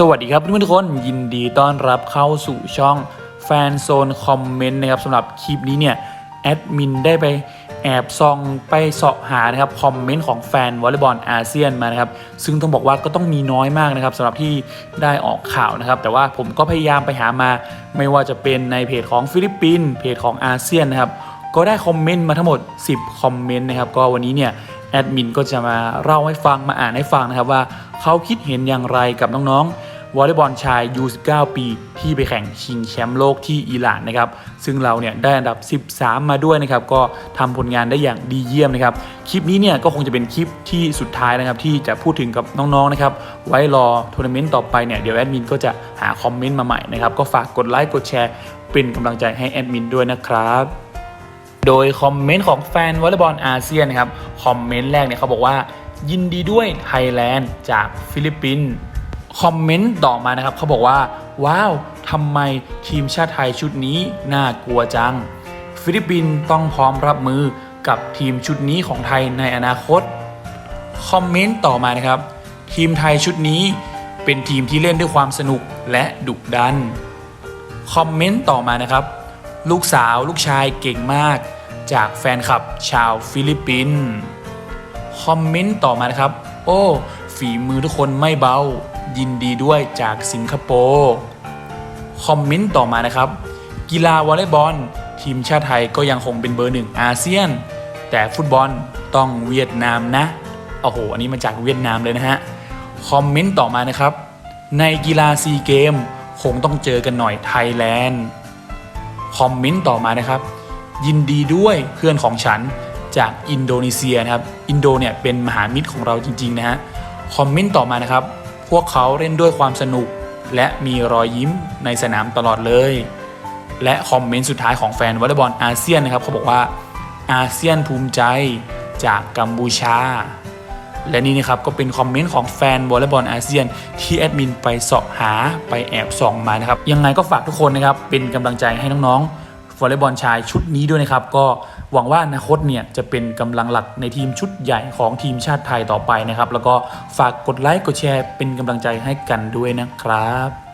สวัสดีครับเพื่อนๆทุกคนยินดีต้อนรับเข้าสู่ช่องแฟนโซนคอมเมนต์นะครับสำหรับคลิปนี้เนี่ยแอดมินได้ไปแอบซองไปเสาะหานะครับคอมเมนต์ของแฟนวอลเลย์บอลอาเซียนมานะครับซึ่งต้องบอกว่าก็ต้องมีน้อยมากนะครับสำหรับที่ได้ออกข่าวนะครับ แต่ว่าผมก็พยายามไปหามา ไม่ว่าจะเป็นในเพจของฟิลิปปินส์เพจของอาเซียนนะครับก็ได้คอมเมนต์มาทั้งหมด 10 คอมเมนต์นะครับก็วันนี้เนี่ย ดมินก็จะมาเล่าให้ฟังมาอ่านให้ฟังนะครับว่าเขาคิดเห็นอย่างไรกับน้องๆวอลเลย์บอลชาย U19 ปี ที่ไปแข่งชิงแชมป์โลกที่อิหร่านนะครับซึ่งเราเนี่ยได้อันดับ 13 มาด้วยนะครับก็ทำผลงานได้อย่างดีเยี่ยมนะครับคลิปนี้เนี่ยก็คงจะเป็นคลิปที่สุดท้ายนะครับที่จะพูดถึงกับน้องๆนะครับไว้รอทัวร์นาเมนต์ต่อไปเนี่ยเดี๋ยวแอดมินก็จะหาคอมเมนต์มาใหม่นะครับก็ฝากกดไลค์กดแชร์เป็นกำลังใจให้แอดมินด้วยนะครับ โดยคอมเมนต์ของแฟนวอลเลย์บอลอาเซียนนะครับคอมเมนต์แรกเนี่ยเขาบอกว่ายินดีด้วยไทยแลนด์จากฟิลิปปินส์คอมเมนต์ต่อมานะครับเขาบอกว่า ว้าวทำไมทีมชาติไทยชุดนี้น่ากลัวจัง ฟิลิปปินส์ต้องพร้อมรับมือกับทีมชุดนี้ของไทยในอนาคตคอมเมนต์ต่อมานะครับ ทีมไทยชุดนี้เป็นทีมที่เล่นด้วยความสนุกและดุดันคอมเมนต์ต่อมานะครับ ลูกสาวลูกชายเก่งมาก จากแฟนคลับชาวฟิลิปปินส์คอมเมนต์ต่อมานะครับ โอ้ ฝีมือทุกคนไม่เบา ยินดีด้วยจากสิงคโปร์คอมเมนต์ต่อมานะครับ กีฬาวอลเลย์บอล ทีมชาติไทยก็ยังคงเป็นเบอร์หนึ่งอาเซียน แต่ฟุตบอลต้องเวียดนามนะโอ้โห อันนี้มาจากเวียดนามเลยนะฮะ คอมเมนต์ต่อมานะครับ ในกีฬาซีเกมคงต้องเจอกันหน่อยไทยแลนด์ คอมเมนต์ต่อมานะครับ ยินดีด้วยเพื่อนของฉันจากอินโดนีเซียนะครับ อินโดเนี่ยเป็นมหามิตรของเราจริง ๆ นะฮะ คอมเมนต์ต่อมานะครับ พวกเขาเล่นด้วยความสนุก และมีรอยยิ้มในสนามตลอดเลย และคอมเมนต์สุดท้ายของแฟนวอลเลย์บอลอาเซียนนะครับเขาบอกว่าอาเซียนภูมิใจจากกัมพูชา และนี่นะครับก็เป็นคอมเมนต์ของแฟนวอลเลย์บอลอาเซียน ที่แอดมินไปเสาะหาไปแอบส่องมานะครับยังไงก็ฝากทุกคนนะครับเป็นกำลังใจให้น้องๆวอลเลย์บอลชายชุดนี้ด้วยนะครับก็หวังว่าอนาคตเนี่ยจะเป็นกำลังหลักในทีมชุดใหญ่ของทีมชาติไทยต่อไปนะครับแล้วก็ฝากกดไลค์กดแชร์เป็นกำลังใจให้กันด้วยนะครับ